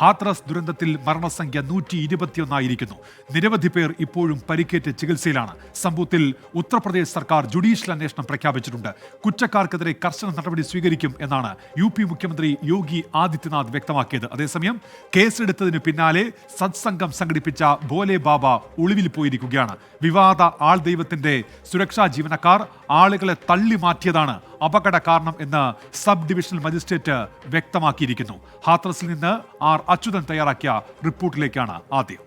ഹാത്രസ് ദുരന്തത്തിൽ മരണസംഖ്യ നൂറ്റി ഇരുപത്തിയൊന്നായിരിക്കുന്നു നിരവധി പേർ ഇപ്പോഴും പരിക്കേറ്റ് ചികിത്സയിലാണ്. സംഭവത്തിൽ ഉത്തർപ്രദേശ് സർക്കാർ ജുഡീഷ്യൽ അന്വേഷണം പ്രഖ്യാപിച്ചിട്ടുണ്ട്. കുറ്റക്കാർക്കെതിരെ കർശന നടപടി സ്വീകരിക്കും എന്നാണ് യു പി മുഖ്യമന്ത്രി യോഗി ആദിത്യനാഥ് വ്യക്തമാക്കിയത്. അതേസമയം കേസെടുത്തതിന് പിന്നാലെ സത്സംഗം സംഘടിപ്പിച്ച ഭോലെ ബാബ ഒളിവിൽ പോയിരിക്കുകയാണ്. വിവാദ ആൾ ദൈവത്തിന്റെ സുരക്ഷാ ജീവനക്കാർ ആളുകളെ തള്ളി മാറ്റിയതാണ് അപകട കാരണം എന്ന് സബ് ഡിവിഷണൽ മജിസ്ട്രേറ്റ് വ്യക്തമാക്കിയിരിക്കുന്നു. ഹാത്രസിൽ നിന്ന് ആർ. അച്യുതൻ തയ്യാറാക്കിയ റിപ്പോർട്ടിലേക്കാണ് ആദ്യം.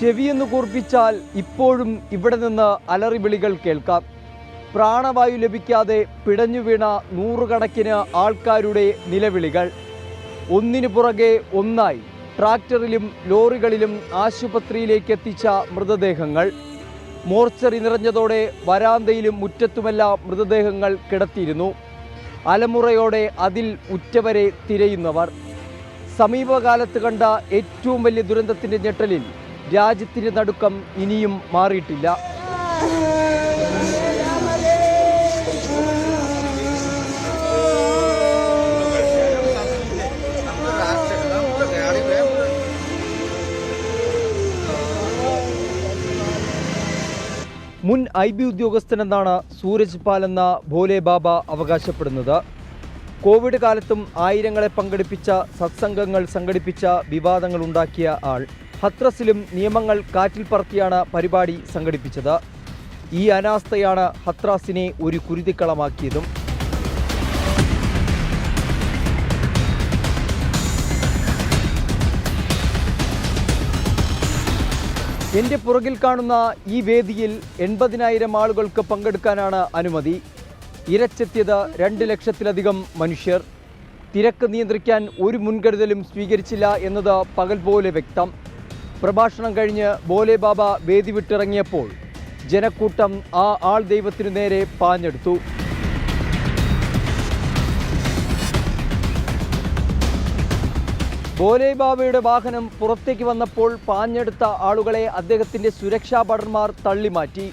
ചെവിയെന്ന് കൂർപ്പിച്ചാൽ ഇപ്പോഴും ഇവിടെ നിന്ന് അലറിവിളികൾ കേൾക്കാം. പ്രാണവായു ലഭിക്കാതെ പിടഞ്ഞു വീണ നൂറുകണക്കിന് ആൾക്കാരുടെ നിലവിളികൾ. ഒന്നിനു പുറകെ ഒന്നായി ട്രാക്ടറിലും ലോറികളിലും ആശുപത്രിയിലേക്ക് എത്തിച്ച മൃതദേഹങ്ങൾ. മോർച്ചറി നിറഞ്ഞതോടെ വരാന്തയിലും മുറ്റത്തുമെല്ലാം മൃതദേഹങ്ങൾ കിടത്തിയിരുന്നു. അലമുറയോടെ അതിൽ ഉറ്റവരെ തിരയുന്നവർ. സമീപകാലത്ത് കണ്ട ഏറ്റവും വലിയ ദുരന്തത്തിന്റെ ഞെട്ടലിൽ രാജ്യത്തിന്റെ നടുക്കം ഇനിയും മാറിയിട്ടില്ല. മുൻ ഐ ബി ഉദ്യോഗസ്ഥനെന്നാണ് സൂരജ് പാൽ എന്ന ഭോലെ ബാബ അവകാശപ്പെടുന്നത്. കോവിഡ് കാലത്തും ആയിരങ്ങളെ പങ്കെടുപ്പിച്ച സത്സംഗങ്ങൾ സംഘടിപ്പിച്ച വിവാദങ്ങൾ ഉണ്ടാക്കിയ ആൾ ഹത്രസിലും നിയമങ്ങൾ കാറ്റിൽ പറത്തിയാണ് പരിപാടി സംഘടിപ്പിച്ചത്. ഈ അനാസ്ഥയാണ് ഹത്രാസിനെ ഒരു കുരുതിക്കളമാക്കിയതും. എന്റെ പുറകിൽ കാണുന്ന ഈ വേദിയിൽ എൺപതിനായിരം ആളുകൾക്ക് പങ്കെടുക്കാനാണ് അനുമതി. ഇരച്ചെത്തിയത് രണ്ട് ലക്ഷത്തിലധികം മനുഷ്യർ. തിരക്ക് നിയന്ത്രിക്കാൻ ഒരു മുൻകരുതലും സ്വീകരിച്ചില്ല എന്നത് പകൽ പോലെ വ്യക്തം. പ്രഭാഷണം കഴിഞ്ഞ് ബോലെ ബാബ വേദി വിട്ടിറങ്ങിയപ്പോൾ ജനക്കൂട്ടം ആ ആൾ ദൈവത്തിനു നേരെ പാഞ്ഞെടുത്തു. ബോലെ ബാബയുടെ വാഹനം പുറത്തേക്ക് വന്നപ്പോൾ പാഞ്ഞെടുത്ത ആളുകളെ അദ്ദേഹത്തിന്റെ സുരക്ഷാ ഭടന്മാർ തള്ളിമാറ്റി.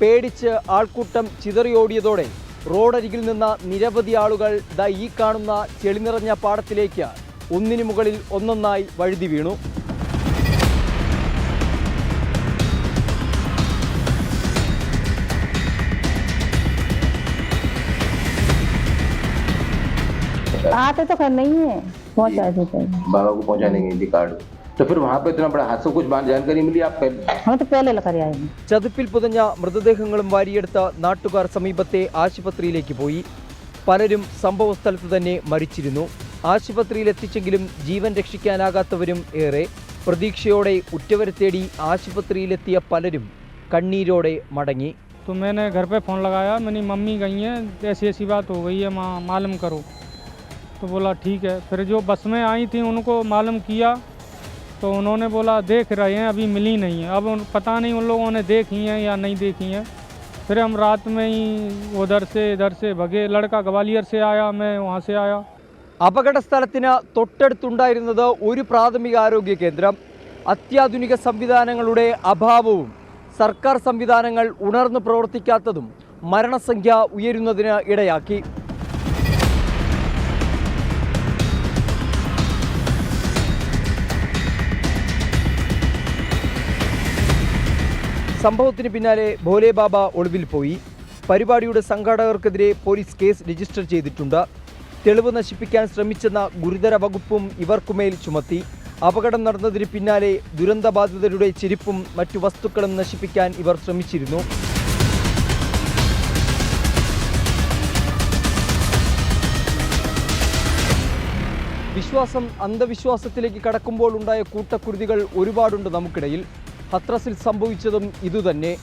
പേടിച്ച് ആൾക്കൂട്ടം ചിതറിയോടിയതോടെ റോഡരികിൽ നിന്ന നിരവധി ആളുകൾ ദാ ഈ കാണുന്ന ചെളി നിറഞ്ഞ പാടത്തിലേക്ക് ഒന്നിനു മുകളിൽ ഒന്നൊന്നായി വഴുതി വീണു. आते तो खैर नहीं है पहुंचा देते हैं बाबा को पहुंचाने गई थी कार्ड तो फिर वहाँ पे इतना बड़ा हादसा कुछ बात जानकारी मिली आप पहले हम तो पहले लेकर आए हैं ചതുപ്പിൽ പുതഞ്ഞ മൃതദേഹങ്ങളും വാരിയെടുത്ത നാട്ടുകാർ സമീപത്തെ ആശുപത്രിയിലേക്ക് പോയി പലരും സംഭവ സ്ഥലത്ത് തന്നെ മരിച്ചിരുന്നു ആശുപത്രിയിൽ എത്തിച്ചെങ്കിലും ജീവൻ രക്ഷിക്കാനാകാത്തവരും ഏറെ പ്രതീക്ഷയോടെ ഉറ്റവരെ തേടി ആശുപത്രിയിലെത്തിയ പലരും കണ്ണീരോടെ മടങ്ങി तो मैंने घर पे फ़ोन लगाया मेरी मम्मी गई हैं ऐसी ऐसी बात हो गई है माँ मालूम करो तो बोला ठीक है फिर जो बस में आई थी उनको मालूम किया तो उन्होंने बोला देख रहे हैं अभी मिली नहीं है अब उन- पता नहीं उन लोगों ने देखी हैं या नहीं देखी हैं फिर हम रात में ही उधर से इधर से भगे लड़का ग्वालियर से आया मैं वहाँ से आया അപകട സ്ഥലത്തിന് തൊട്ടടുത്തുണ്ടായിരുന്നത് ഒരു പ്രാഥമിക ആരോഗ്യ കേന്ദ്രം അത്യാധുനിക സംവിധാനങ്ങളുടെ അഭാവവും സർക്കാർ സംവിധാനങ്ങൾ ഉണർന്നു പ്രവർത്തിക്കാത്തതും മരണസംഖ്യ ഉയരുന്നതിന് ഇടയാക്കി സംഭവത്തിന് പിന്നാലെ ഭോലെ ബാബ ഒളിവിൽ പോയി. പരിപാടിയുടെ സംഘാടകർക്കെതിരെ പോലീസ് കേസ് രജിസ്റ്റർ ചെയ്തിട്ടുണ്ട്. തെളിവ് നശിപ്പിക്കാൻ ശ്രമിച്ചെന്ന ഗുരുതര വകുപ്പും ഇവർക്കുമേൽ ചുമത്തി. അപകടം നടന്നതിന് പിന്നാലെ ദുരന്തബാധിതരുടെ ചിരിപ്പും മറ്റു വസ്തുക്കളും നശിപ്പിക്കാൻ ഇവർ ശ്രമിച്ചിരുന്നു. വിശ്വാസം അന്ധവിശ്വാസത്തിലേക്ക് കടക്കുമ്പോൾ ഉണ്ടായ കൂട്ടക്കുരുതികൾ ഒരുപാടുണ്ട് നമുക്കിടയിൽ. ഹത്രസിൽ സംഭവിച്ചതും ഇതുതന്നെ.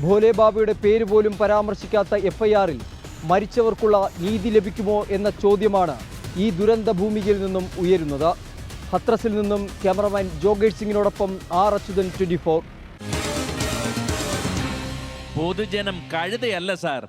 ഭോലെ ബാബയുടെ പേര് പോലും പരാമർശിക്കാത്ത എഫ്ഐആറിൽ മരിച്ചവർക്കുള്ള നീതി ലഭിക്കുമോ എന്ന ചോദ്യമാണ് ഈ ദുരന്ത ഭൂമിയിൽ നിന്നും ഉയരുന്നത്. ഹത്രസിൽ നിന്നും ക്യാമറമാൻ ജോഗേഷ് സിംഗിനോടൊപ്പം ആർ അച്യുതൻ ട്വന്റി ഫോർ. പൊതുജനം കഴുതയല്ല സാർ.